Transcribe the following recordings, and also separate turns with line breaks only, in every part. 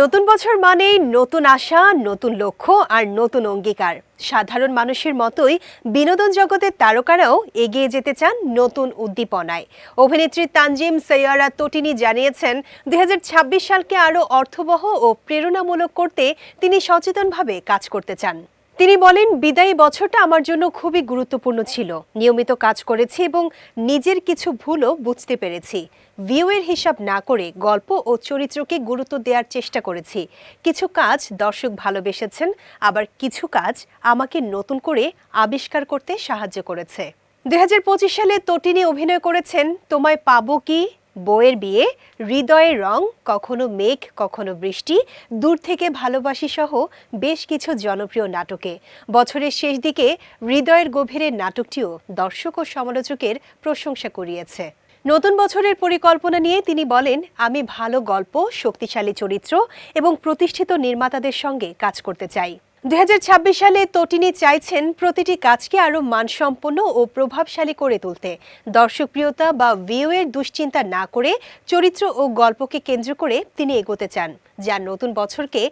নতুন বছর মানেই নতুন আশা, নতুন লক্ষ্য আর নতুন অঙ্গীকার। সাধারণ মানুষের মতোই বিনোদন জগতের তারকারাও এগিয়ে যেতে চান নতুন উদ্দীপনায়। অভিনেত্রী তানজিম সৈয়ারা তটিনী জানিয়েছেন, দুই হাজার ছাব্বিশ সালকে আরও অর্থবহ ও প্রেরণামূলক করতে তিনি সচেতনভাবে কাজ করতে চান। তিনি বলেন, বিদায়ী বছরটা আমার জন্য খুবই গুরুত্বপূর্ণ ছিল। নিয়মিত কাজ করেছি এবং নিজের কিছু ভুলও বুঝতে পেরেছি। ভিউয়ের হিসাব না করে গল্প ও চরিত্রকে গুরুত্ব দেওয়ার চেষ্টা করেছি। কিছু কাজ দর্শক ভালোবেসেছেন, আবার কিছু কাজ আমাকে নতুন করে আবিষ্কার করতে সাহায্য করেছে। দুই হাজার পঁচিশ সালে তটিনী অভিনয় করেছেন, তোমায় পাবো কি? বইয়ের বিয়ে, হৃদয়ের রং, কখনো মেঘ, কখনো বৃষ্টি, দূর থেকে ভালোবাসি সহ বেশ কিছু জনপ্রিয় নাটকে। বছরের শেষ দিকে হৃদয়ের গভীরের নাটকটিও দর্শক ও সমালোচকের প্রশংসা কুড়িয়েছে। নতুন বছরের পরিকল্পনা নিয়ে তিনি বলেন, আমি ভালো গল্প, শক্তিশালী চরিত্র এবং প্রতিষ্ঠিত নির্মাতাদের সঙ্গে কাজ করতে চাই। দু হাজার ছাব্বিশ সালে তটিনী চাইছেন প্রতিটি কাজকে আরও মানসম্পন্ন ও প্রভাবশালী করে তুলতে। দর্শকপ্রিয়তা বা ভিউয়ের দুশ্চিন্তা না করে চরিত্র ও গল্পকে কেন্দ্র করে তিনি এগোতে চান, যা নতুন বছরকে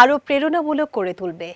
আরও প্রেরণামূলক করে তুলবে।